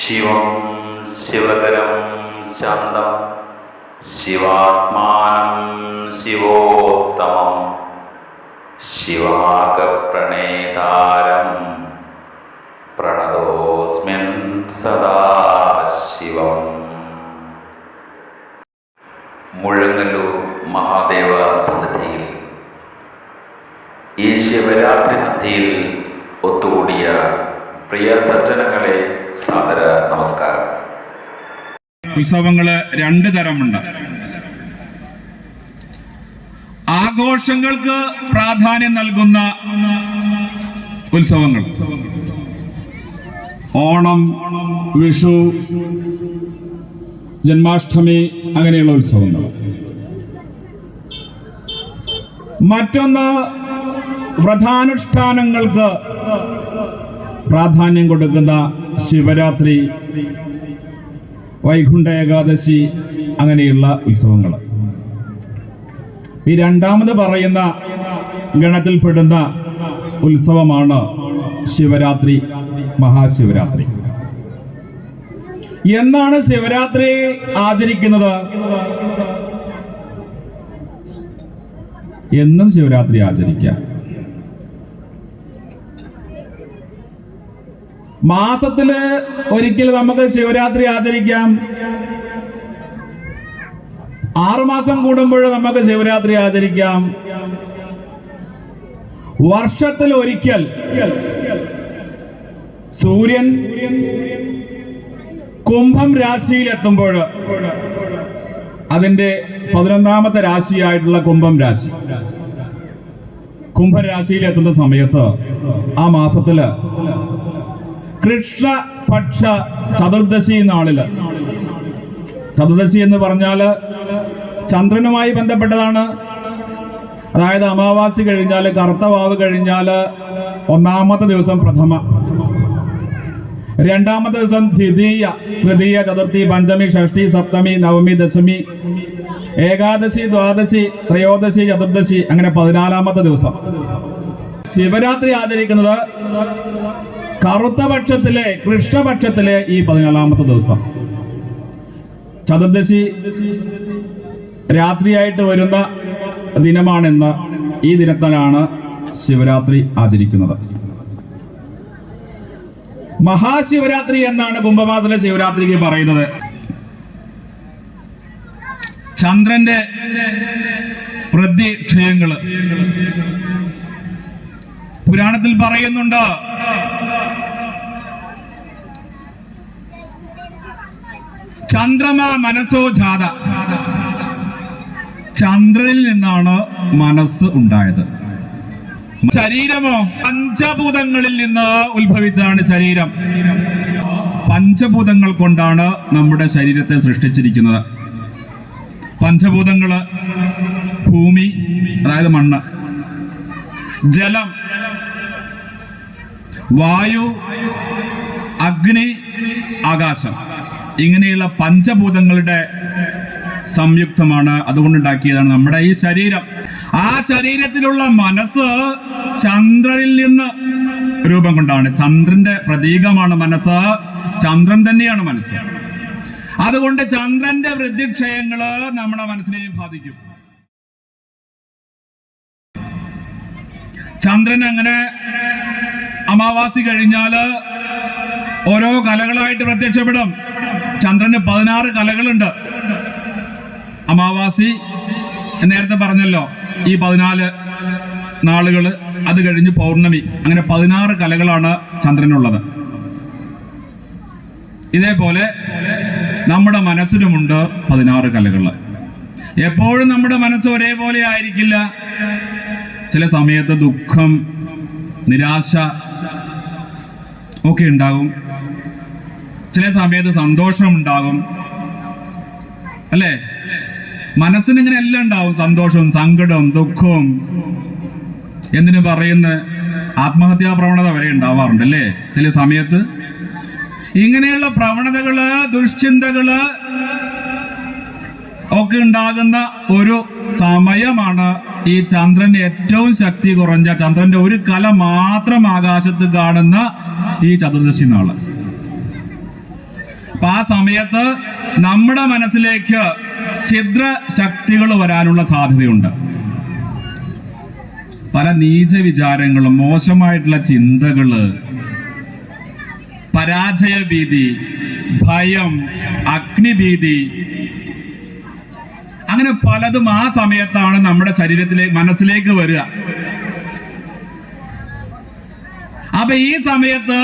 ശിവം ശിവകരം ശാന്തം ശിവാത്മാനം ശിവോത്തമം ശിവാകപ്രണേതാരം പ്രണതോസ്മിൻ സദാ ശിവം മുഴങ്ങല്ലൂർ മഹാദേവ സന്നിധിയിൽ ഈ ശിവരാത്രി സന്ധിയിൽ ഒത്തുകൂടിയ പ്രിയ സജ്ജനങ്ങളെ സാദര നമസ്കാരം. ഉത്സവങ്ങൾ രണ്ട് തരമുണ്ട്. ആഘോഷങ്ങൾക്ക് പ്രാധാന്യം നൽകുന്ന ഉത്സവങ്ങൾ. ഓണം വിഷു ജന്മാഷ്ടമി അങ്ങനെയുള്ള ഉത്സവങ്ങൾ. മറ്റൊന്ന് വ്രതാനുഷ്ഠാനങ്ങൾക്ക് പ്രാധാന്യം കൊടുക്കുന്ന ശിവരാത്രി വൈകുണ്ഠ ഏകാദശി അങ്ങനെയുള്ള ഉത്സവങ്ങൾ. ഈ രണ്ടാമത് പറയുന്ന ഗണത്തിൽപ്പെടുന്ന ഉത്സവമാണ് ശിവരാത്രി മഹാശിവരാത്രി. എന്നാണ് ശിവരാത്രി ആചരിക്കുന്നത്? എന്നും ശിവരാത്രി ആചരിക്കാം മാസത്തിൽ ഒരിക്കൽ നമുക്ക് ശിവരാത്രി ആചരിക്കാം. ആറുമാസം കൂടുമ്പോൾ നമുക്ക് ശിവരാത്രി ആചരിക്കാം. വർഷത്തിൽ ഒരിക്കൽ സൂര്യൻ കുംഭം രാശിയിൽ എത്തുമ്പോൾ അതിന്റെ പതിനൊന്നാമത്തെ രാശിയായിട്ടുള്ള കുംഭം രാശി. കുംഭരാശിയിൽ എത്തുന്ന സമയത്ത് ആ മാസത്തിൽ കൃഷ്ണപക്ഷ ചതുർദശി നാളിൽ. ചതുർദശി എന്ന് പറഞ്ഞാൽ ചന്ദ്രനുമായി ബന്ധപ്പെട്ടതാണ്. അതായത് അമാവാസി കഴിഞ്ഞാൽ കറുത്തവാവ് കഴിഞ്ഞാൽ ഒന്നാമത്തെ ദിവസം പ്രഥമ. രണ്ടാമത്തെ ദിവസം ദ്വിതീയ തൃതീയ ചതുർത്ഥി പഞ്ചമി ഷഷ്ടി സപ്തമി നവമി ദശമി ഏകാദശി ദ്വാദശി ത്രയോദശി ചതുർദശി അങ്ങനെ പതിനാലാമത്തെ ദിവസം. ശിവരാത്രി ആചരിക്കുന്നത് കറുത്ത പക്ഷത്തിലെ കൃഷ്ണപക്ഷത്തിലെ ഈ പതിനാലാമത്തെ ദിവസം. ചതുർദശി രാത്രിയായിട്ട് വരുന്ന ദിനമാണെന്ന് ഈ ദിനത്തിലാണ് ശിവരാത്രി ആചരിക്കുന്നത്. മഹാശിവരാത്രി എന്നാണ് കുംഭമാസത്തിലെ ശിവരാത്രിക്ക് പറയുന്നത്. ചന്ദ്രന്റെ പ്രതിക്ഷയങ്ങൾ പുരാണത്തിൽ പറയുന്നുണ്ട് ചന്ദ്രമ മനസ്സോ ജാത. ചന്ദ്രനിൽ നിന്നാണ് മനസ്സ് ഉണ്ടായത്. ശരീരമോ പഞ്ചഭൂതങ്ങളിൽ നിന്ന് ഉത്ഭവിച്ചതാണ് ശരീരം. പഞ്ചഭൂതങ്ങൾ കൊണ്ടാണ് നമ്മുടെ ശരീരത്തെ സൃഷ്ടിച്ചിരിക്കുന്നത്. പഞ്ചഭൂതങ്ങൾ ഭൂമി അതായത് മണ്ണ്. ജലം വായു അഗ്നി ആകാശം. ഇങ്ങനെയുള്ള പഞ്ചഭൂതങ്ങളുടെ സംയുക്തമാണ് അതുകൊണ്ടുണ്ടാക്കിയതാണ് നമ്മുടെ ഈ ശരീരം. ആ ശരീരത്തിലുള്ള മനസ്സ് ചന്ദ്രനിൽ നിന്ന് രൂപം കൊണ്ടാണ്. ചന്ദ്രന്റെ പ്രതീകമാണ് മനസ്സ്. ചന്ദ്രൻ തന്നെയാണ് മനസ്സ്. അതുകൊണ്ട് ചന്ദ്രന്റെ വൃദ്ധിക്ഷയങ്ങൾ നമ്മുടെ മനസ്സിനെയും ബാധിക്കും. ചന്ദ്രൻ അങ്ങനെ അമാവാസി കഴിഞ്ഞാൽ ഓരോ കലകളായിട്ട് പ്രത്യക്ഷപ്പെടും. ചന്ദ്രന് പതിനാറ് കലകളുണ്ട്. അമാവാസി നേരത്തെ പറഞ്ഞല്ലോ ഈ പതിനാല് നാളുകൾ അത് കഴിഞ്ഞ് പൗർണമി. അങ്ങനെ പതിനാറ് കലകളാണ് ചന്ദ്രനുള്ളത്. ഇതേപോലെ നമ്മുടെ മനസ്സിനുമുണ്ട് പതിനാറ് കലകൾ. എപ്പോഴും നമ്മുടെ മനസ്സ് ഒരേപോലെ ആയിരിക്കില്ല. ചില സമയത്ത് ദുഃഖം നിരാശ ഒക്കെ ഉണ്ടാകും. ചില സമയത്ത് സന്തോഷം ഉണ്ടാകും അല്ലേ? മനസ്സിന് ഇങ്ങനെ എല്ലാം ഉണ്ടാവും. സന്തോഷവും സങ്കടവും ദുഃഖവും. എന്തിനു പറയുന്ന ആത്മഹത്യാ പ്രവണത വരെ ഉണ്ടാവാറുണ്ട് അല്ലേ? ചില സമയത്ത് ഇങ്ങനെയുള്ള പ്രവണതകൾ ദുഷ്ചിന്തകൾ ഒക്കെ ഉണ്ടാകുന്ന ഒരു സമയമാണ് ഈ ചന്ദ്രന്റെ ഏറ്റവും ശക്തി കുറഞ്ഞ ചന്ദ്രന്റെ ഒരു കല മാത്രം ആകാശത്ത് കാണുന്ന ഈ ചതുർദശി നാൾ. അപ്പൊ ആ സമയത്ത് നമ്മുടെ മനസ്സിലേക്ക് ഛിദ്ര ശക്തികൾ വരാനുള്ള സാധ്യതയുണ്ട്. പല നീച വിചാരങ്ങളും മോശമായിട്ടുള്ള ചിന്തകൾ പരാജയ ഭീതി ഭയം അഗ്നിഭീതി അങ്ങനെ പലതും ആ സമയത്താണ് നമ്മുടെ ശരീരത്തിലേക്ക് മനസ്സിലേക്ക് വരിക. അപ്പൊ ഈ സമയത്ത്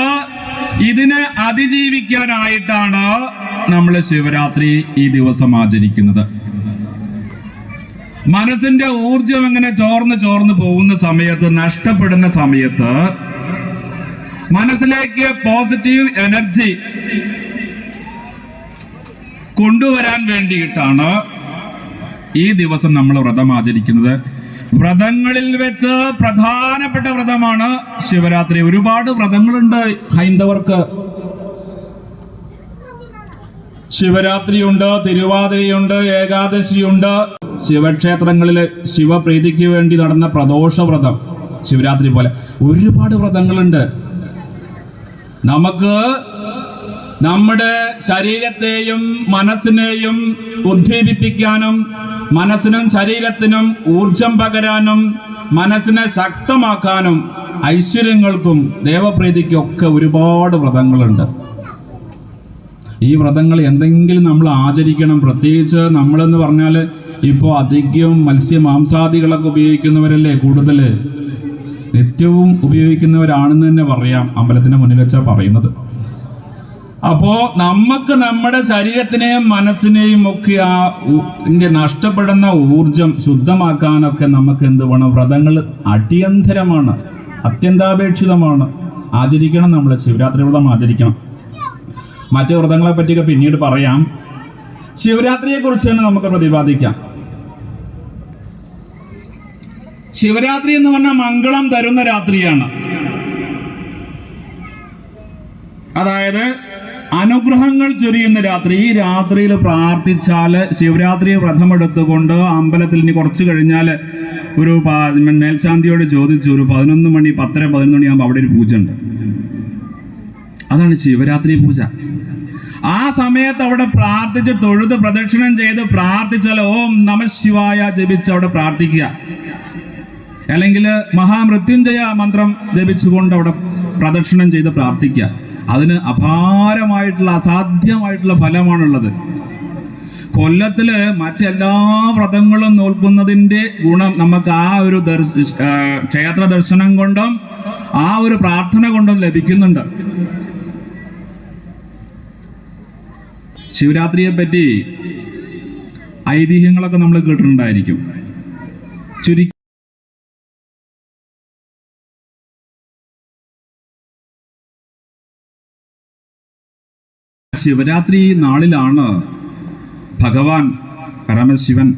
ഇതിനെ അതിജീവിക്കാനായിട്ടാണ് നമ്മൾ ശിവരാത്രി ഈ ദിവസം ആചരിക്കുന്നത്. മനസ്സിന്റെ ഊർജം ഇങ്ങനെ ചോർന്ന് ചോർന്ന് പോകുന്ന സമയത്ത് നഷ്ടപ്പെടുന്ന സമയത്ത് മനസ്സിലേക്ക് പോസിറ്റീവ് എനർജി കൊണ്ടുവരാൻ വേണ്ടിയിട്ടാണ് ഈ ദിവസം നമ്മൾ വ്രതം ആചരിക്കുന്നത്. വ്രതങ്ങളിൽ വെച്ച് പ്രധാനപ്പെട്ട വ്രതമാണ് ശിവരാത്രി. ഒരുപാട് വ്രതങ്ങളുണ്ട് ഹൈന്ദവർക്ക്. ശിവരാത്രിയുണ്ട് തിരുവാതിരയുണ്ട് ഏകാദശിയുണ്ട്. ശിവക്ഷേത്രങ്ങളിൽ ശിവപ്രീതിക്ക് വേണ്ടി നടന്ന പ്രദോഷ വ്രതം ശിവരാത്രി പോലെ. ഒരുപാട് വ്രതങ്ങളുണ്ട്. നമുക്ക് നമ്മുടെ ശരീരത്തെയും മനസ്സിനെയും ഉദ്ദീപിപ്പിക്കാനും മനസ്സിനും ശരീരത്തിനും ഊർജം പകരാനും മനസ്സിനെ ശക്തമാക്കാനും ഐശ്വര്യങ്ങൾക്കും ദേവപ്രീതിക്കും ഒക്കെ ഒരുപാട് വ്രതങ്ങളുണ്ട്. ഈ വ്രതങ്ങൾ എന്തെങ്കിലും നമ്മൾ ആചരിക്കണം. പ്രത്യേകിച്ച് നമ്മളെന്ന് പറഞ്ഞാൽ ഇപ്പോൾ അധികം മത്സ്യ മാംസാദികളൊക്കെ ഉപയോഗിക്കുന്നവരല്ലേ കൂടുതൽ? നിത്യവും ഉപയോഗിക്കുന്നവരാണെന്ന് തന്നെ പറയാം. അമ്പലത്തിന്റെ മുന്നിൽ വെച്ചാൽ പറയുന്നത്. അപ്പോ നമുക്ക് നമ്മുടെ ശരീരത്തിനെയും മനസ്സിനെയും ഒക്കെ ആ നഷ്ടപ്പെടുന്ന ഊർജം ശുദ്ധമാക്കാനൊക്കെ നമുക്ക് എന്ത് വേണം? വ്രതങ്ങൾ അടിയന്തരമാണ് അത്യന്താപേക്ഷിതമാണ്. ആചരിക്കണം നമ്മൾ ശിവരാത്രി വ്രതം ആചരിക്കണം. മറ്റു വ്രതങ്ങളെ പറ്റിയൊക്കെ പിന്നീട് പറയാം. ശിവരാത്രിയെ കുറിച്ച് തന്നെ നമുക്ക് പ്രതിപാദിക്കാം. ശിവരാത്രി എന്ന് പറഞ്ഞാൽ മംഗളം തരുന്ന രാത്രിയാണ്. അതായത് അനുഗ്രഹങ്ങൾ ചൊരിയുന്ന രാത്രി. ഈ രാത്രിയിൽ പ്രാർത്ഥിച്ചാൽ ശിവരാത്രി വ്രതമെടുത്തുകൊണ്ട് അമ്പലത്തിൽ ഇനി കുറച്ച് കഴിഞ്ഞാൽ ഒരു മേൽശാന്തിയോട് ചോദിച്ചു ഒരു പതിനൊന്ന് മണി പത്തര പതിനൊന്ന് മണിയാകുമ്പോൾ അവിടെ ഒരു പൂജ ഉണ്ട്. അതാണ് ശിവരാത്രി പൂജ. ആ സമയത്ത് അവിടെ പ്രാർത്ഥിച്ച് തൊഴുത് പ്രദക്ഷിണം ചെയ്ത് പ്രാർത്ഥിച്ചാൽ ഓം നമ ശിവായ ജപിച്ച് അവിടെ പ്രാർത്ഥിക്കുക. അല്ലെങ്കിൽ മഹാമൃത്യുഞ്ജയ മന്ത്രം ജപിച്ചുകൊണ്ട് അവിടെ പ്രദക്ഷിണം ചെയ്ത് പ്രാർത്ഥിക്കുക. അതിന് അപാരമായിട്ടുള്ള അസാധ്യമായിട്ടുള്ള ഫലമാണുള്ളത്. കൊല്ലത്തിൽ മറ്റെല്ലാ വ്രതങ്ങളും നോൽക്കുന്നതിന്റെ ഗുണം നമുക്ക് ആ ഒരു ദർശ ക്ഷേത്ര ദർശനം കൊണ്ടും ആ ഒരു പ്രാർത്ഥന കൊണ്ടും ലഭിക്കുന്നുണ്ട്. ശിവരാത്രിയെ പറ്റി ഐതിഹ്യങ്ങളൊക്കെ നമ്മൾ കേട്ടിട്ടുണ്ടായിരിക്കും. ചുരുക്കി ശിവരാത്രി നാളിലാണ് ഭഗവാൻ പരമശിവൻ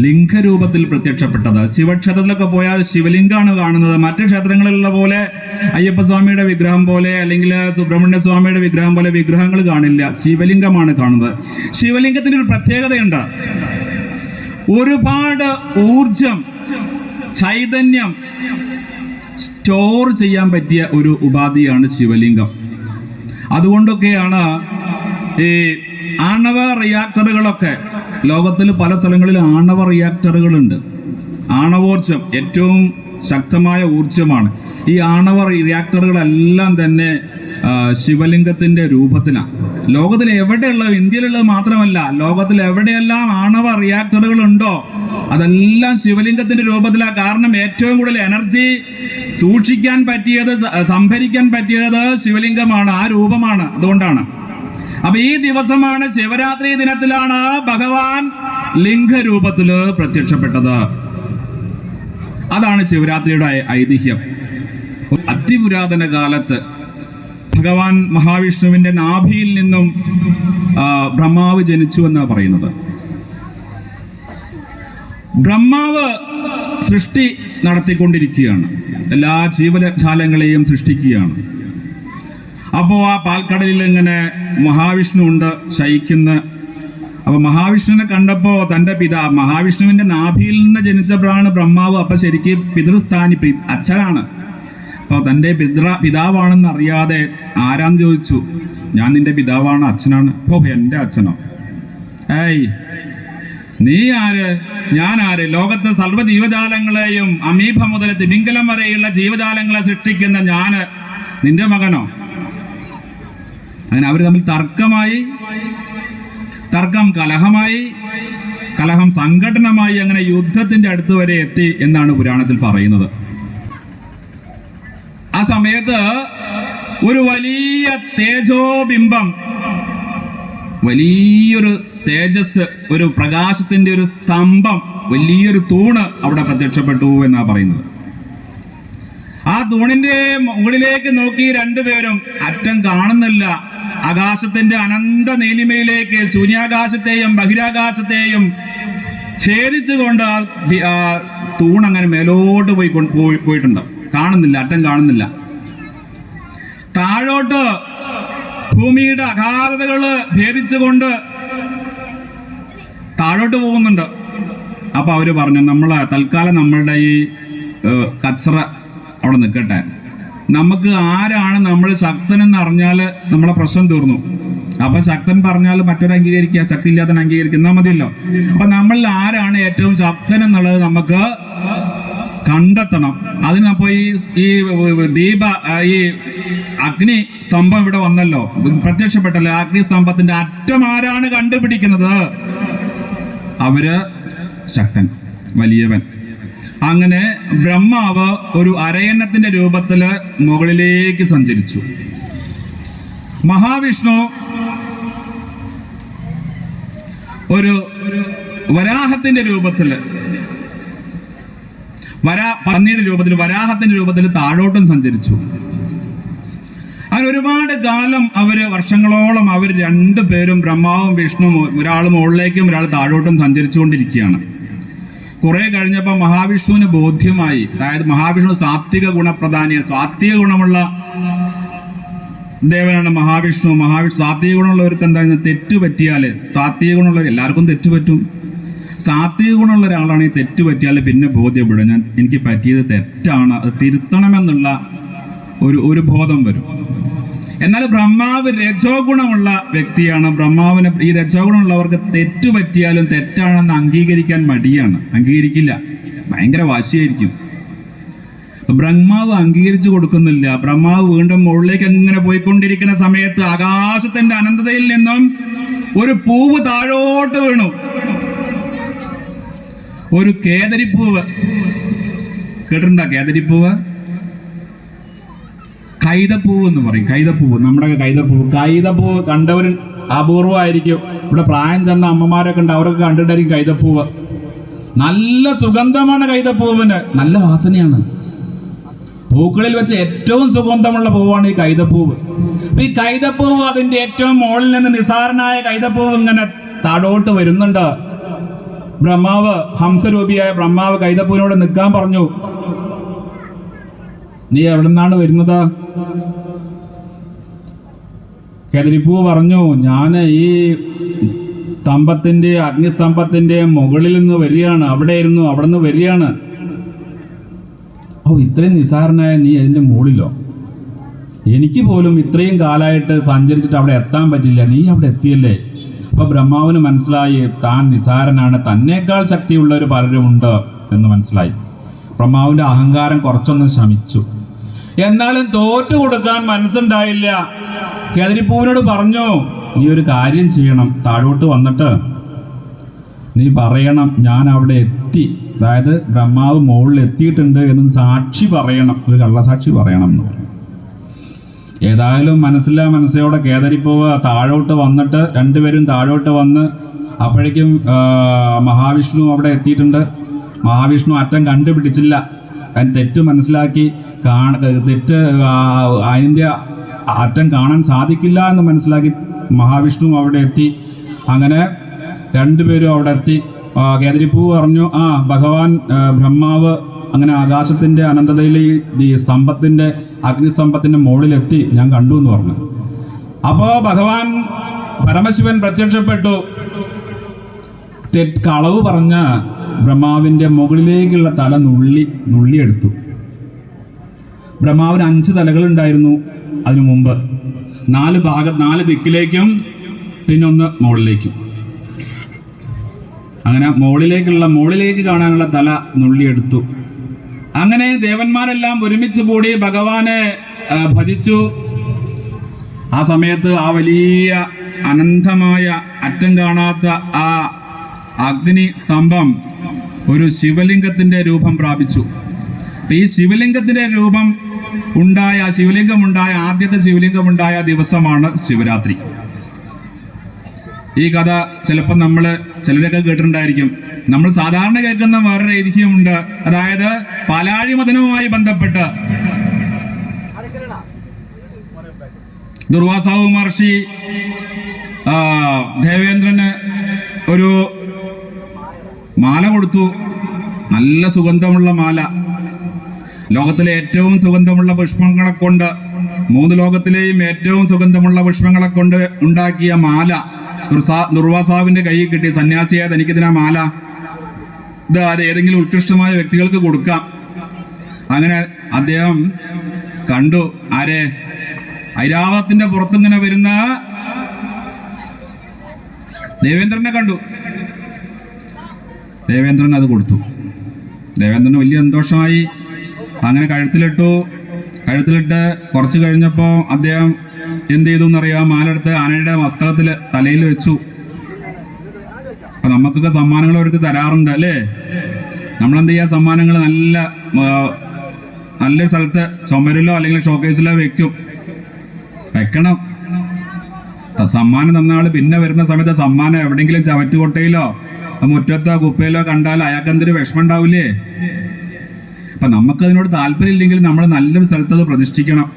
ലിംഗരൂപത്തിൽ പ്രത്യക്ഷപ്പെട്ടത്. ശിവക്ഷേത്രത്തിലൊക്കെ പോയാൽ ശിവലിംഗമാണ് കാണുന്നത്. മറ്റു ക്ഷേത്രങ്ങളിലുള്ള പോലെ അയ്യപ്പ സ്വാമിയുടെ വിഗ്രഹം പോലെ അല്ലെങ്കിൽ സുബ്രഹ്മണ്യ സ്വാമിയുടെ വിഗ്രഹം പോലെ വിഗ്രഹങ്ങൾ കാണില്ല. ശിവലിംഗമാണ് കാണുന്നത്. ശിവലിംഗത്തിന് ഒരു പ്രത്യേകതയുണ്ട്. ഒരുപാട് ഊർജം ചൈതന്യം സ്റ്റോർ ചെയ്യാൻ പറ്റിയ ഒരു ഉപാധിയാണ് ശിവലിംഗം. അതുകൊണ്ടൊക്കെയാണ് ഈ ആണവ റിയാക്ടറുകളൊക്കെ ലോകത്തിൽ പല സ്ഥലങ്ങളിൽ ആണവ റിയാക്ടറുകളുണ്ട് ആണവോർജം ഏറ്റവും ശക്തമായ ഊർജമാണ്. ഈ ആണവ റിയാക്ടറുകളെല്ലാം തന്നെ ശിവലിംഗത്തിന്റെ രൂപത്തിലാണ് ലോകത്തിൽ എവിടെയുള്ള ഇന്ത്യയിലുള്ളത് മാത്രമല്ല ലോകത്തിൽ എവിടെയെല്ലാം ആണവ റിയാക്ടറുകൾ ഉണ്ടോ അതെല്ലാം ശിവലിംഗത്തിന്റെ രൂപത്തിലാണ് കാരണം ഏറ്റവും കൂടുതൽ എനർജി സൂക്ഷിക്കാൻ പറ്റിയത് സംഭരിക്കാൻ പറ്റിയത് ശിവലിംഗമാണ് ആ രൂപമാണ് അതുകൊണ്ടാണ്. അപ്പൊ ഈ ദിവസമാണ് ശിവരാത്രി ദിനത്തിലാണ് ഭഗവാൻ ലിംഗരൂപത്തിൽ പ്രത്യക്ഷപ്പെട്ടത്. അതാണ് ശിവരാത്രിയുടെ ഐതിഹ്യം. അതിപുരാതന കാലത്ത് ഭഗവാൻ മഹാവിഷ്ണുവിന്റെ നാഭിയിൽ നിന്നും ബ്രഹ്മാവ് ജനിച്ചു എന്നാണ് പറയുന്നത്. ബ്രഹ്മാവ് സൃഷ്ടി നടത്തിക്കൊണ്ടിരിക്കുകയാണ്. എല്ലാ ജീവജാലങ്ങളെയും സൃഷ്ടിക്കുകയാണ്. അപ്പോൾ ആ പാൽക്കടലിൽ ഇങ്ങനെ മഹാവിഷ്ണു ഉണ്ട് ശയിക്കുന്ന. അപ്പൊ മഹാവിഷ്ണുവിനെ കണ്ടപ്പോ തന്റെ പിതാ മഹാവിഷ്ണുവിന്റെ നാഭിയിൽ നിന്ന് ജനിച്ചപ്പോഴാണ് ബ്രഹ്മാവ് അപ്പൊ ശരിക്കും പിതൃസ്ഥാനി അച്ഛനാണ്. അപ്പോൾ തന്റെ പിതൃ പിതാവാണെന്ന് അറിയാതെ ആരാന്ന് ചോദിച്ചു? ഞാൻ നിന്റെ പിതാവാണ് അച്ഛനാണ്. ഓ എന്റെ അച്ഛനോ? ഏയ് നീ ആര്? ഞാൻ ആര്? ലോകത്തെ സർവ ജീവജാലങ്ങളെയും അമീബ മുതൽ തിമിംഗലം വരെയുള്ള ജീവജാലങ്ങളെ സൃഷ്ടിക്കുന്ന ഞാൻ നിന്റെ മകനോ? അങ്ങനെ അവർ തമ്മിൽ തർക്കമായി തർക്കം കലഹമായി കലഹം സംഘടനമായി അങ്ങനെ യുദ്ധത്തിന്റെ അടുത്ത് വരെ എത്തി എന്നാണ് പുരാണത്തിൽ പറയുന്നത്. ആ സമയത്ത് ഒരു വലിയ തേജോബിംബം വലിയൊരു തേജസ് ഒരു പ്രകാശത്തിന്റെ ഒരു സ്തംഭം വലിയൊരു തൂണ് അവിടെ പ്രത്യക്ഷപ്പെട്ടു എന്നാ പറയുന്നത്. ആ തൂണിന്റെ മുകളിലേക്ക് നോക്കി രണ്ടുപേരും അറ്റം കാണുന്നില്ല. ആകാശത്തിന്റെ അനന്ത നീലിമയിലേക്ക് ശൂന്യാകാശത്തെയും ബഹിരാകാശത്തെയും ഛേദിച്ചുകൊണ്ട് ആ തൂൺ അങ്ങനെ മേലോട്ട് പോയി പോയിട്ടുണ്ട്. കാണുന്നില്ല അറ്റം കാണുന്നില്ല. താഴോട്ട് ഭൂമിയുടെ അഗാധതകൾ ഭേദിച്ചുകൊണ്ട് താഴോട്ട് പോകുന്നുണ്ട്. അപ്പോൾ അവർ പറഞ്ഞു നമ്മൾ തൽക്കാലം നമ്മളുടെ ഈ കച്ചറ അവിടെ നിൽക്കട്ടെ. നമുക്ക് ആരാണ് നമ്മൾ ശക്തനെന്ന് അറിഞ്ഞാൽ നമ്മളെ പ്രശ്നം തീർന്നു. അപ്പൊ ശക്തൻ പറഞ്ഞാൽ മറ്റൊരു അംഗീകരിക്കുക ശക്തി ഇല്ലാത്തവൻ അംഗീകരിക്കുന്ന മതിയല്ലോ. അപ്പൊ നമ്മളിൽ ആരാണ് ഏറ്റവും ശക്തൻ എന്നുള്ളത് നമുക്ക് കണ്ടെത്തണം. അതിനപ്പോ ഈ ഈ ദീപ ഈ അഗ്നി സ്തംഭം ഇവിടെ വന്നല്ലോ. പ്രത്യക്ഷപ്പെട്ടല്ലോ. അഗ്നി സ്തംഭത്തിന്റെ അറ്റം ആരാണ് കണ്ടുപിടിക്കുന്നത്? അവർ ശക്തൻ വലിയവൻ. അങ്ങനെ ബ്രഹ്മാവ് ഒരു അരയന്നത്തിന്റെ രൂപത്തിൽ മുകളിലേക്ക് സഞ്ചരിച്ചു. മഹാവിഷ്ണു ഒരു വരാഹത്തിന്റെ രൂപത്തിൽ വരാ പന്നിയുടെ രൂപത്തിൽ വരാഹത്തിന്റെ രൂപത്തിൽ താഴോട്ടും സഞ്ചരിച്ചു. അങ്ങനെ ഒരുപാട് കാലം അവർ വർഷങ്ങളോളം അവർ രണ്ടു പേരും ബ്രഹ്മാവും വിഷ്ണുവും ഒരാൾ മുകളിലേക്കും ഒരാൾ താഴോട്ടും സഞ്ചരിച്ചുകൊണ്ടിരിക്കുകയാണ്. കുറെ കഴിഞ്ഞപ്പോൾ മഹാവിഷ്ണുവിന് ബോധ്യമായി. അതായത് മഹാവിഷ്ണു സാത്വിക ഗുണപ്രധാനിയാണ്. സാത്വിക ഗുണമുള്ള ദേവനാണ് മഹാവിഷ്ണു. മഹാവിഷ്ണു സാത്വിക ഗുണമുള്ളവർക്ക് എന്താ തെറ്റ് പറ്റിയാൽ സാത്വിക ഗുണമുള്ളവർ എല്ലാവർക്കും തെറ്റ് പറ്റും. സാത്വിക ഗുണമുള്ള ഒരാളാണ് ഈ തെറ്റ് പറ്റിയാൽ പിന്നെ ബോധ്യപ്പെടും. ഞാൻ എനിക്ക് പറ്റിയത് തെറ്റാണ്. അത് തിരുത്തണമെന്നുള്ള ഒരു ഒരു ബോധം വരും. എന്നാൽ ബ്രഹ്മാവ് രജോഗുണമുള്ള വ്യക്തിയാണ്. ബ്രഹ്മാവിന് ഈ രജോ ഗുണമുള്ളവർക്ക് തെറ്റ് പറ്റിയാലും തെറ്റാണെന്ന് അംഗീകരിക്കാൻ മടിയാണ്. അംഗീകരിക്കില്ല. ഭയങ്കര വാശിയായിരിക്കും. ബ്രഹ്മാവ് അംഗീകരിച്ചു കൊടുക്കുന്നില്ല. ബ്രഹ്മാവ് വീണ്ടും മുകളിലേക്ക് അങ്ങനെ പോയിക്കൊണ്ടിരിക്കുന്ന സമയത്ത് ആകാശത്തിന്റെ അനന്തതയിൽ നിന്നും ഒരു പൂവ് താഴോട്ട് വീണു. ഒരു കേതരിപ്പൂവ്. കേട്ടിട്ടുണ്ടോ കേദരിപ്പൂവ് കൈതപ്പൂവ് എന്ന് പറയും. കൈതപ്പൂവ്. നമ്മുടെ കൈതപ്പൂവ്. കൈതപ്പൂവ് കണ്ടവരും അപൂർവമായിരിക്കും ഇവിടെ പ്രായം ചെന്ന അമ്മമാരൊക്കെ ഉണ്ട്. അവരൊക്കെ കണ്ടിട്ടായിരിക്കും കൈതപ്പൂവ്. നല്ല സുഗന്ധമാണ് കൈതപ്പൂവിന്. നല്ല വാസനയാണ്. പൂക്കളിൽ വെച്ച് ഏറ്റവും സുഗന്ധമുള്ള പൂവാണ് ഈ കൈതപ്പൂവ്. ഈ കൈതപ്പൂവ് അതിന്റെ ഏറ്റവും മുകളിൽ നിന്ന് നിസാരനായ കൈതപ്പൂവ് ഇങ്ങനെ താഴോട്ട് വരുന്നുണ്ട്. ബ്രഹ്മാവ് ഹംസരൂപിയായ ബ്രഹ്മാവ് കൈതപ്പൂവിനോട് നിൽക്കാൻ പറഞ്ഞു. നീ എവിടെ നിന്നാണ് വരുന്നത്? കതിരിപ്പൂ പറഞ്ഞു ഞാൻ ഈ സ്തംഭത്തിന്റെ അഗ്നിസ്തംഭത്തിന്റെ മുകളിൽ നിന്ന് വരികയാണ്. ഇരുന്നു അവിടെ നിന്ന് വരികയാണ്. ഓ ഇത്രയും നിസ്സാരനായ നീ അതിന്റെ മുകളിലോ? എനിക്ക് പോലും ഇത്രയും കാലമായിട്ട് സഞ്ചരിച്ചിട്ട് അവിടെ എത്താൻ പറ്റില്ല. നീ അവിടെ എത്തിയല്ലേ? അപ്പൊ ബ്രഹ്മാവിന് മനസ്സിലായി താൻ നിസാരനാണ് തന്നേക്കാൾ ശക്തിയുള്ളവർ പലരുമുണ്ട് എന്ന് മനസ്സിലായി. ബ്രഹ്മാവിന്റെ അഹങ്കാരം കുറച്ചൊന്ന് ശമിച്ചു. എന്നാലും തോറ്റു കൊടുക്കാൻ മനസ്സുണ്ടായില്ല. കതിരിപ്പൂവിനോട് പറഞ്ഞു നീ ഒരു കാര്യം ചെയ്യണം. താഴോട്ട് വന്നിട്ട് നീ പറയണം ഞാൻ അവിടെ എത്തി. അതായത് ബ്രഹ്മാവ് മുകളിൽ എത്തിയിട്ടുണ്ട് എന്ന് സാക്ഷി പറയണം ഒരു കള്ളസാക്ഷി പറയണം എന്ന് പറഞ്ഞു. ഏതായാലും മനസ്സില്ലാ മനസ്സയോടെ കേദരിപ്പൂവ് താഴോട്ട് വന്നിട്ട് രണ്ടുപേരും താഴോട്ട് വന്ന് അപ്പോഴേക്കും മഹാവിഷ്ണു അവിടെ എത്തിയിട്ടുണ്ട്. മഹാവിഷ്ണു അറ്റം കണ്ടുപിടിച്ചില്ല. അതിന് തെറ്റ് മനസ്സിലാക്കി. കാണ തെറ്റ് അതിന്റെ അറ്റം കാണാൻ സാധിക്കില്ല എന്ന് മനസ്സിലാക്കി മഹാവിഷ്ണു അവിടെ എത്തി. അങ്ങനെ രണ്ടുപേരും അവിടെ എത്തി. ആ, കേദരിപ്പൂ പറഞ്ഞു ആ ഭഗവാൻ ബ്രഹ്മാവ് അങ്ങനെ ആകാശത്തിന്റെ അനന്തതയിൽ ഈ- സ്തംഭത്തിന്റെ അഗ്നിസ്തംഭത്തിന്റെ മുകളിലെത്തി. ഞാൻ കണ്ടു എന്ന് പറഞ്ഞു. അപ്പോൾ ഭഗവാൻ പരമശിവൻ പ്രത്യക്ഷപ്പെട്ടു. തെറ്റ് കളവ് പറഞ്ഞ ബ്രഹ്മാവിന്റെ മുകളിലേക്കുള്ള തല നുള്ളി നുള്ളിയെടുത്തു. ബ്രഹ്മാവിന് അഞ്ച് തലകൾ ഉണ്ടായിരുന്നു അതിനു മുമ്പ്. നാല് ഭാഗ നാല് ദിക്കിലേക്കും പിന്നെ ഒന്ന് മുകളിലേക്കും. അങ്ങനെ മുകളിലേക്കുള്ള മുകളിലേക്ക് കാണാനുള്ള തല നുള്ളിയെടുത്തു അങ്ങനെ ദേവന്മാരെല്ലാം ഒരുമിച്ച് കൂടി ഭഗവാനെ ഭജിച്ചു. ആ സമയത്ത് ആ വലിയ അനന്തമായ അറ്റം കാണാത്ത ആ അഗ്നി സ്തംഭം ഒരു ശിവലിംഗത്തിന്റെ രൂപം പ്രാപിച്ചു. ഈ ശിവലിംഗത്തിന്റെ രൂപം ഉണ്ടായ ശിവലിംഗം ഉണ്ടായ ആദ്യത്തെ ശിവലിംഗം ഉണ്ടായ ദിവസമാണ് ശിവരാത്രി. ഈ കഥ ചിലപ്പോൾ നമ്മൾ ചിലരൊക്കെ കേട്ടിട്ടുണ്ടായിരിക്കും. നമ്മൾ സാധാരണ കേൾക്കുന്ന വേറൊരു ഐതിഹ്യമുണ്ട് അതായത് പാലാഴി മതനവുമായി ബന്ധപ്പെട്ട്. ദുർവാസാവ് മഹർഷി ദേവേന്ദ്രന് ഒരു മാല കൊടുത്തു. നല്ല സുഗന്ധമുള്ള മാല. ലോകത്തിലെ ഏറ്റവും സുഗന്ധമുള്ള പുഷ്പങ്ങളെ കൊണ്ട് മൂന്ന് ലോകത്തിലെയും ഏറ്റവും സുഗന്ധമുള്ള പുഷ്പങ്ങളെ കൊണ്ട് ഉണ്ടാക്കിയ മാല ദുർസാ ദുർവാസാവിന്റെ കയ്യിൽ കിട്ടി. സന്യാസിയായ തനിക്കിതിനാ മാല. ഇത് അത് ഏതെങ്കിലും ഉത്കൃഷ്ടമായ വ്യക്തികൾക്ക് കൊടുക്കാം. അങ്ങനെ അദ്ദേഹം കണ്ടു. ആരെ? ഐരാവത്തിന്റെ പുറത്തിങ്ങനെ വരുന്ന ദേവേന്ദ്രനെ കണ്ടു. ദേവേന്ദ്രൻ അത് കൊടുത്തു. ദേവേന്ദ്രന് വലിയ സന്തോഷമായി. അങ്ങനെ കഴുത്തിലിട്ടു. കഴുത്തിലിട്ട് കുറച്ച് കഴിഞ്ഞപ്പോൾ അദ്ദേഹം എന്ത് ചെയ്തു എന്നറിയാം മാലെടുത്ത് ആനയുടെ വസ്ത്രത്തിൽ തലയിൽ വെച്ചു. അപ്പൊ നമുക്കൊക്കെ സമ്മാനങ്ങൾ ഒരുത്തി തരാറുണ്ട് അല്ലേ? നമ്മളെന്ത് ചെയ്യുക സമ്മാനങ്ങൾ നല്ല നല്ലൊരു സ്ഥലത്ത് ചുമരിലോ അല്ലെങ്കിൽ ഷോക്കേസിലോ വെക്കും. വെക്കണം. സമ്മാനം തന്ന ആൾ പിന്നെ വരുന്ന സമയത്ത് സമ്മാനം എവിടെയെങ്കിലും ചവറ്റുകൊട്ടയിലോ മുറ്റത്തോ കുപ്പയിലോ കണ്ടാൽ അയാൾക്ക് എന്തൊരു വിഷമം ഉണ്ടാവില്ലേ അപ്പൊ നമുക്ക് അതിനോട് താല്പര്യം ഇല്ലെങ്കിൽ നമ്മൾ നല്ലൊരു സ്ഥലത്ത് അത് പ്രതിഷ്ഠിക്കണം.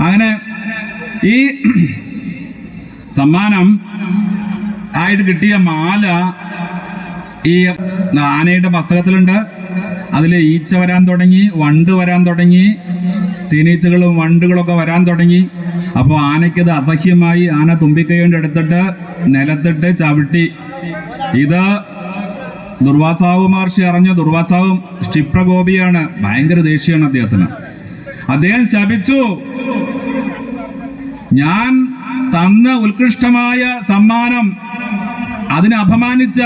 അങ്ങനെ ഈ സമ്മാനം ആയിട്ട് കിട്ടിയ മാല ഈ ആനയുടെ വസ്ത്രത്തിലുണ്ട്. അതിൽ ഈച്ച വരാൻ തുടങ്ങി വണ്ട് വരാൻ തുടങ്ങി തേനീച്ചകളും വണ്ടുകളൊക്കെ വരാൻ തുടങ്ങി. അപ്പോൾ ആനയ്ക്കത് അസഹ്യമായി. ആന തുമ്പിക്കൈ കൊണ്ട് എടുത്തിട്ട് നിലത്തിട്ട് ചവിട്ടി. ഇത് ദുർവാസാവ് മഹർഷി അറിഞ്ഞ ദുർവാസാവും ക്ഷിപ്രകോപിയാണ് ഭയങ്കര ദേഷ്യമാണ് അദ്ദേഹത്തിന്. അദ്ദേഹം ശപിച്ചു ഞാൻ തന്ന ഉത്കൃഷ്ടമായ സമ്മാനം അതിനെ അപമാനിച്ച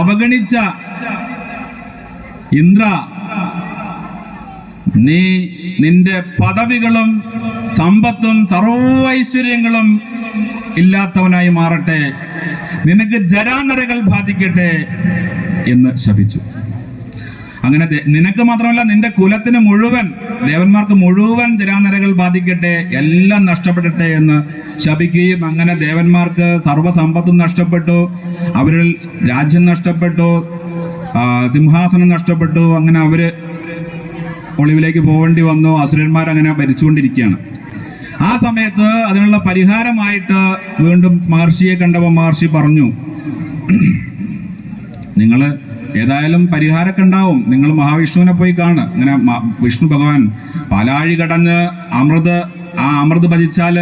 അവഗണിച്ച ഇന്ദ്ര നീ നിന്റെ പദവികളും സമ്പത്തും സർവൈശ്വര്യങ്ങളും ഇല്ലാത്തവനായി മാറട്ടെ. നിനക്ക് ജരാനരകൾ ബാധിക്കട്ടെ. എന്ന് ശപിച്ചു. അങ്ങനെ നിനക്ക് മാത്രമല്ല നിന്റെ കുലത്തിന് മുഴുവൻ ദേവന്മാർക്ക് മുഴുവൻ ജരാനരകൾ ബാധിക്കട്ടെ എല്ലാം നഷ്ടപ്പെടട്ടെ എന്ന് ശപിക്കുകയും അങ്ങനെ ദേവന്മാർക്ക് സർവസമ്പത്തും നഷ്ടപ്പെട്ടു അവരിൽ രാജ്യം നഷ്ടപ്പെട്ടു സിംഹാസനം നഷ്ടപ്പെട്ടു അങ്ങനെ അവർ ഒളിവിലേക്ക് പോകേണ്ടി വന്നു അസുരന്മാർ അങ്ങനെ ഭരിച്ചുകൊണ്ടിരിക്കുകയാണ്. ആ സമയത്ത് അതിനുള്ള പരിഹാരമായിട്ട് വീണ്ടും മഹർഷിയെ കണ്ടപ്പോൾ മഹർഷി പറഞ്ഞു നിങ്ങൾ ഏതായാലും പരിഹാരമൊക്കെ ഉണ്ടാവും. നിങ്ങൾ മഹാവിഷ്ണുവിനെ പോയി കാണുക. അങ്ങനെ വിഷ്ണു ഭഗവാൻ പാലാഴി കടന്ന് അമൃത് ആ അമൃത് ഭജിച്ചാൽ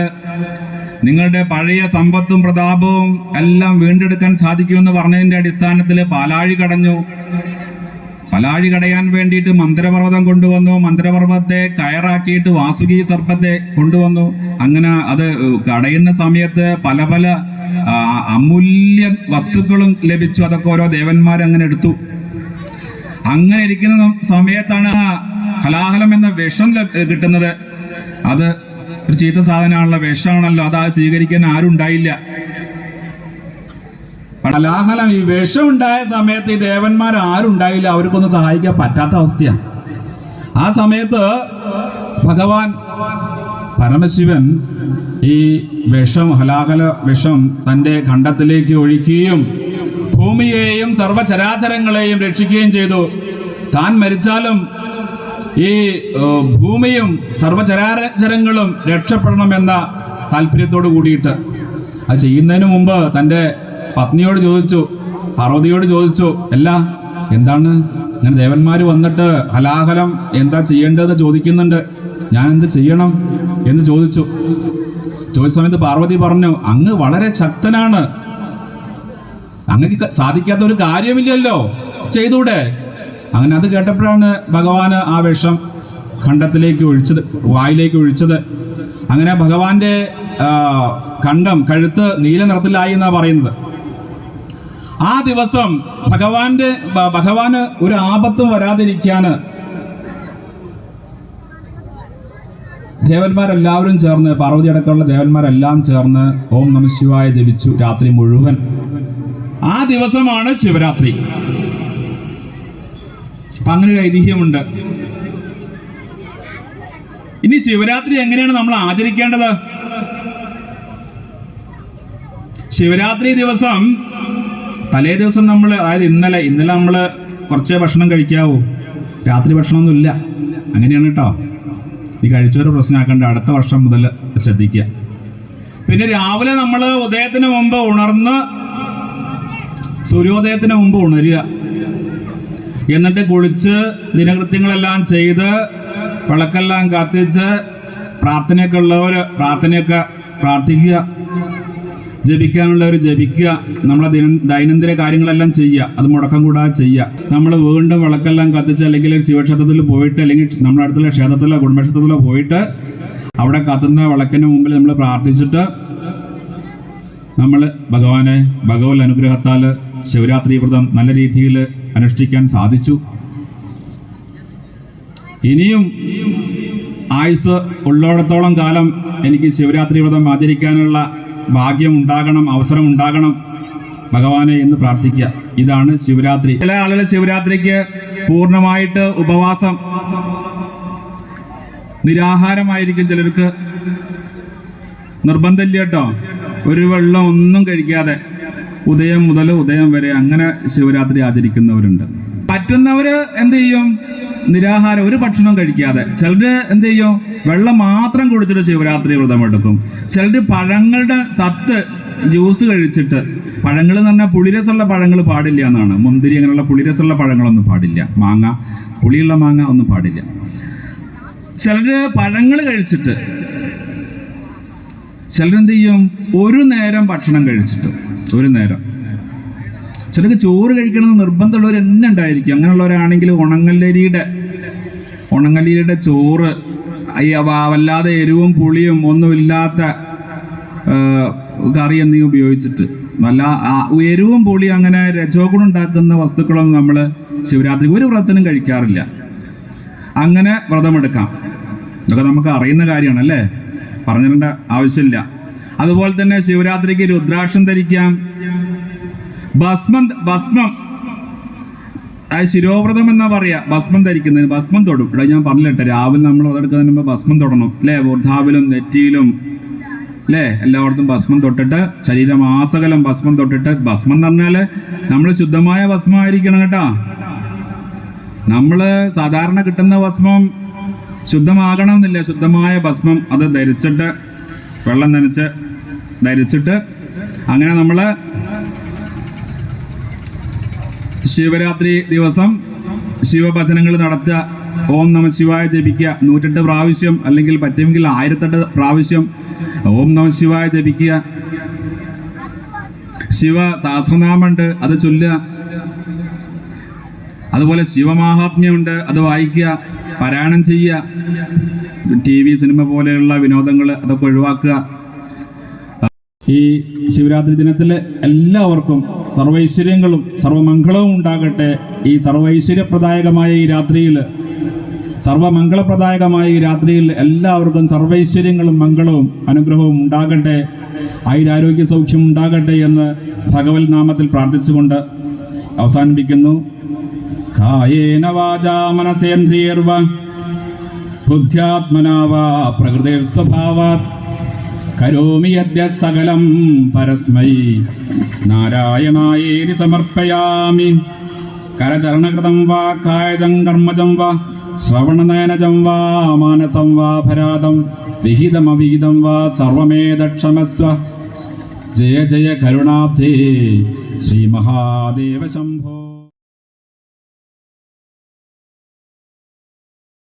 നിങ്ങളുടെ പഴയ സമ്പത്തും പ്രതാപവും എല്ലാം വീണ്ടെടുക്കാൻ സാധിക്കുമെന്ന് പറഞ്ഞതിന്റെ അടിസ്ഥാനത്തിൽ പാലാഴി കടഞ്ഞു. പലാഴി കടയാൻ വേണ്ടിയിട്ട് മന്ത്രപർവതം കൊണ്ടുവന്നു. മന്ത്രപർവതത്തെ കയറാക്കിയിട്ട് വാസുകി സർപ്പത്തെ കൊണ്ടുവന്നു. അങ്ങനെ അത് കടയുന്ന സമയത്ത് പല പല അമൂല്യ വസ്തുക്കളും ലഭിച്ചു. അതൊക്കെ ഓരോ ദേവന്മാർ അങ്ങനെ എടുത്തു. അങ്ങനെ ഇരിക്കുന്ന സമയത്താണ് കലാഹലം എന്ന വിഷം കിട്ടുന്നത്. അത് ഒരു ചീത്ത സാധനമാണല്ലോ. വിഷമാണല്ലോ. അത് സ്വീകരിക്കാൻ ആരും ഉണ്ടായില്ല ഹലാഹലം ഈ വിഷം ഉണ്ടായ സമയത്ത് ഈ ദേവന്മാർ ആരും ഉണ്ടായില്ല. അവർക്കൊന്നും സഹായിക്കാൻ പറ്റാത്ത അവസ്ഥയാണ് ആ സമയത്ത് ഭഗവാൻ പരമശിവൻ ഈ വിഷം ഹലാഹല വിഷം തന്റെ ഖണ്ഡത്തിലേക്ക് ഒഴിക്കുകയും ഭൂമിയെയും സർവചരാചരങ്ങളെയും രക്ഷിക്കുകയും ചെയ്തു. താൻ മരിച്ചാലും ഈ ഭൂമിയും സർവചരാചരങ്ങളും രക്ഷപ്പെടണമെന്ന താല്പര്യത്തോട് കൂടിയിട്ട്. അത് ചെയ്യുന്നതിന് മുമ്പ് തന്റെ പത്നിയോട് ചോദിച്ചു പാർവതിയോട് ചോദിച്ചു അല്ല എന്താണ്? ഇങ്ങനെ ദേവന്മാർ വന്നിട്ട് ഹലാഹലം എന്താ ചെയ്യേണ്ടതെന്ന് ചോദിക്കുന്നുണ്ട്. ഞാൻ എന്ത് ചെയ്യണം? എന്ന് ചോദിച്ചു. ചോദിച്ച സമയത്ത് പാർവതി പറഞ്ഞു അങ്ങ് വളരെ ശക്തനാണ്. അങ്ങക്ക് സാധിക്കാത്ത ഒരു കാര്യമില്ലല്ലോ. ചെയ്തൂടെ? അങ്ങനെ അത് കേട്ടപ്പോഴാണ് ഭഗവാന് ആ വിഷം ഖണ്ഡത്തിലേക്ക് ഒഴിച്ചത് വായിലേക്ക് ഒഴിച്ചത്. അങ്ങനെ ഭഗവാന്റെ ഖണ്ഡം കഴുത്ത് നീല നിറത്തിലായി എന്നാണ് പറയുന്നത്. ആ ദിവസം ഭഗവാന്റെ ഭഗവാന് ഒരു ആപത്തും വരാതിരിക്കാന് ദേവന്മാരെല്ലാവരും ചേർന്ന് പാർവതി അടക്കമുള്ള ദേവന്മാരെല്ലാം ചേർന്ന് ഓം നമ ശിവായ ജപിച്ചു രാത്രി മുഴുവൻ. ആ ദിവസമാണ് ശിവരാത്രി. അപ്പൊ അങ്ങനെ ഒരു ഐതിഹ്യമുണ്ട്. ഇനി ശിവരാത്രി എങ്ങനെയാണ് നമ്മൾ ആചരിക്കേണ്ടത്? ശിവരാത്രി ദിവസം തലേ ദിവസം നമ്മൾ അതായത് ഇന്നലെ ഇന്നലെ നമ്മൾ കുറച്ച് ഭക്ഷണം കഴിക്കാവൂ. രാത്രി ഭക്ഷണമൊന്നുമില്ല. അങ്ങനെയാണ് കേട്ടോ. ഈ കഴിച്ചൊരു പ്രശ്നമാക്കേണ്ട. അടുത്ത വർഷം മുതൽ ശ്രദ്ധിക്കുക. പിന്നെ രാവിലെ നമ്മൾ ഉദയത്തിന് മുമ്പ് ഉണർന്ന് സൂര്യോദയത്തിന് മുമ്പ് ഉണരുക. എന്നിട്ട് കുളിച്ച് ദിനകൃത്യങ്ങളെല്ലാം ചെയ്ത് വിളക്കെല്ലാം കത്തിച്ച് പ്രാർത്ഥനയൊക്കെ ഉള്ളവർ പ്രാർത്ഥനയൊക്കെ പ്രാർത്ഥിക്കുക. ജപിക്കാനുള്ളവർ ജപിക്കുക നമ്മളെ ദിന ദൈനംദിന കാര്യങ്ങളെല്ലാം ചെയ്യുക അത് മുടക്കം കൂടാതെ ചെയ്യുക. നമ്മൾ വീണ്ടും വിളക്കെല്ലാം കത്തിച്ച് അല്ലെങ്കിൽ ശിവക്ഷേത്രത്തിൽ പോയിട്ട് അല്ലെങ്കിൽ നമ്മുടെ അടുത്തുള്ള ക്ഷേത്രത്തിലോ കുടുംബക്ഷേത്രത്തിലോ പോയിട്ട് അവിടെ കത്തുന്ന വിളക്കിന് മുമ്പിൽ നമ്മൾ പ്രാർത്ഥിച്ചിട്ട് നമ്മൾ ഭഗവാനെ ഭഗവത് അനുഗ്രഹത്താൽ ശിവരാത്രി വ്രതം നല്ല രീതിയിൽ അനുഷ്ഠിക്കാൻ സാധിച്ചു. ഇനിയും ആയുസ് ഉള്ളോടത്തോളം കാലം എനിക്ക് ശിവരാത്രി വ്രതം ആചരിക്കാനുള്ള ഭാഗ്യം ഉണ്ടാകണം അവസരം ഉണ്ടാകണം ഭഗവാനെ എന്ന് പ്രാർത്ഥിക്കുക. ഇതാണ് ശിവരാത്രി. ചില ആളുകൾ ശിവരാത്രിക്ക് പൂർണമായിട്ട് ഉപവാസം നിരാഹാരമായിരിക്കും ചിലർക്ക്. നിർബന്ധമില്ല കേട്ടോ. ഒരു വെള്ളം ഒന്നും കഴിക്കാതെ ഉദയം മുതൽ ഉദയം വരെ അങ്ങനെ ശിവരാത്രി ആചരിക്കുന്നവരുണ്ട്. പറ്റുന്നവര് എന്ത് ചെയ്യും? നിരാഹാരം ഒരു ഭക്ഷണം കഴിക്കാതെ. ചിലര് എന്ത് ചെയ്യും? വെള്ളം മാത്രം കുടിച്ചിട്ട് ശിവരാത്രി വ്രതം എടുക്കും. ചിലര് പഴങ്ങളുടെ സത്ത് ജ്യൂസ് കഴിച്ചിട്ട് പഴങ്ങൾ എന്ന് പറഞ്ഞാൽ പുളിരസമുള്ള പഴങ്ങൾ പാടില്ല എന്നാണ്. മുന്തിരി അങ്ങനെയുള്ള പുളിരസമുള്ള പഴങ്ങളൊന്നും പാടില്ല. മാങ്ങ പുളിയുള്ള മാങ്ങ ഒന്നും പാടില്ല. ചിലര് പഴങ്ങൾ കഴിച്ചിട്ട് ചിലരെന്ത് ചെയ്യും? ഒരു നേരം ഭക്ഷണം കഴിച്ചിട്ട് ഒരു നേരം. ചിലർക്ക് ചോറ് കഴിക്കണമെന്ന് നിർബന്ധമുള്ളവർ തന്നെ ഉണ്ടായിരിക്കും. അങ്ങനെയുള്ളവരാണെങ്കിൽ ഉണങ്ങല്ലരിയുടെ ഉണങ്ങല്ലരിയുടെ ചോറ് വല്ലാതെ എരിവും പുളിയും ഒന്നുമില്ലാത്ത കറി എന്നീ ഉപയോഗിച്ചിട്ട്. നല്ല എരിവും പുളിയും അങ്ങനെ രജോഗുണം ഉണ്ടാക്കുന്ന വസ്തുക്കളൊന്നും നമ്മൾ ശിവരാത്രി ഒരു വ്രതത്തിനും കഴിക്കാറില്ല. അങ്ങനെ വ്രതമെടുക്കാം ഇതൊക്കെ നമുക്ക് അറിയുന്ന കാര്യമാണ് അല്ലേ? പറഞ്ഞിരേണ്ട ആവശ്യമില്ല. അതുപോലെ തന്നെ ശിവരാത്രിക്ക് രുദ്രാക്ഷം ധരിക്കാം. ഭസ്മം ഭസ്മം. ശിരോവ്രതം എന്നാ പറയാ. ഭസ്മം ധരിക്കുന്നതിന് ഭസ്മം തൊടും. ഇവിടെ ഞാൻ പറഞ്ഞിട്ടെ രാവിലെ നമ്മൾ അതെടുക്കുന്നതിന് മുമ്പ് ഭസ്മം തൊടണം അല്ലേ? വൃദ്ധാവിലും നെറ്റിയിലും അല്ലേ? എല്ലായിടത്തും ഭസ്മം തൊട്ടിട്ട് ശരീരം ആസകലം ഭസ്മം തൊട്ടിട്ട് ഭസ്മം എന്ന് പറഞ്ഞാൽ നമ്മൾ ശുദ്ധമായ ഭസ്മമായിരിക്കണം കേട്ടാ. നമ്മൾ സാധാരണ കിട്ടുന്ന ഭസ്മം ശുദ്ധമാകണമെന്നില്ല. ശുദ്ധമായ ഭസ്മം അത് ധരിച്ചിട്ട് വെള്ളം നനച്ച് ധരിച്ചിട്ട് അങ്ങനെ നമ്മൾ ശിവരാത്രി ദിവസം ശിവഭജനങ്ങൾ നടത്തുക. ഓം നമ ശിവായ ജപിക്കുക. നൂറ്റെട്ട് പ്രാവശ്യം അല്ലെങ്കിൽ പറ്റുമെങ്കിൽ ആയിരത്തെട്ട് പ്രാവശ്യം ഓം നമ ശിവായ ജപിക്കുക. ശിവ സഹസ്രനാമുണ്ട് അത് ചൊല്ലുക. അതുപോലെ ശിവമാഹാത്മ്യമുണ്ട് അത് വായിക്കുക. പാരായണം ചെയ്യുക. ടി വി സിനിമ പോലെയുള്ള വിനോദങ്ങൾ അതൊക്കെ ഒഴിവാക്കുക. ഈ ശിവരാത്രി ദിനത്തിൽ എല്ലാവർക്കും സർവൈശ്വര്യങ്ങളും സർവമംഗളവും ഉണ്ടാകട്ടെ ഈ സർവൈശ്വര്യപ്രദായകമായ ഈ രാത്രിയിൽ. സർവമംഗളപ്രദായകമായ ഈ രാത്രിയിൽ എല്ലാവർക്കും സർവൈശ്വര്യങ്ങളും മംഗളവും അനുഗ്രഹവും ഉണ്ടാകട്ടെ. ആയുരാരോഗ്യ സൗഖ്യം ഉണ്ടാകട്ടെ എന്ന് ഭഗവത് നാമത്തിൽ പ്രാർത്ഥിച്ചുകൊണ്ട് അവസാനിപ്പിക്കുന്നു. കായേന മനസേന്ദ്രിയർവ ബുദ്ധ്യാത്മനാ വാ പ്രകൃതിർസ്വഭാവാത്. കരോമി യദ്യ സകലം പരസ്മൈ. നാരായണായേരി സമർപ്പയാമി. കരചരണകൃതം വാ കായജം കർമ്മജം വാ ശ്രവണനയനജം വാ മാനസം വാ ഭരാതം വിഹിതമവിഹിതം വാ സർവമേ സർവമേതക്ഷമസ്വ. ജയ ജയ കരുണാബ്ധേ. ശ്രീ മഹാദേവ ശംഭോ.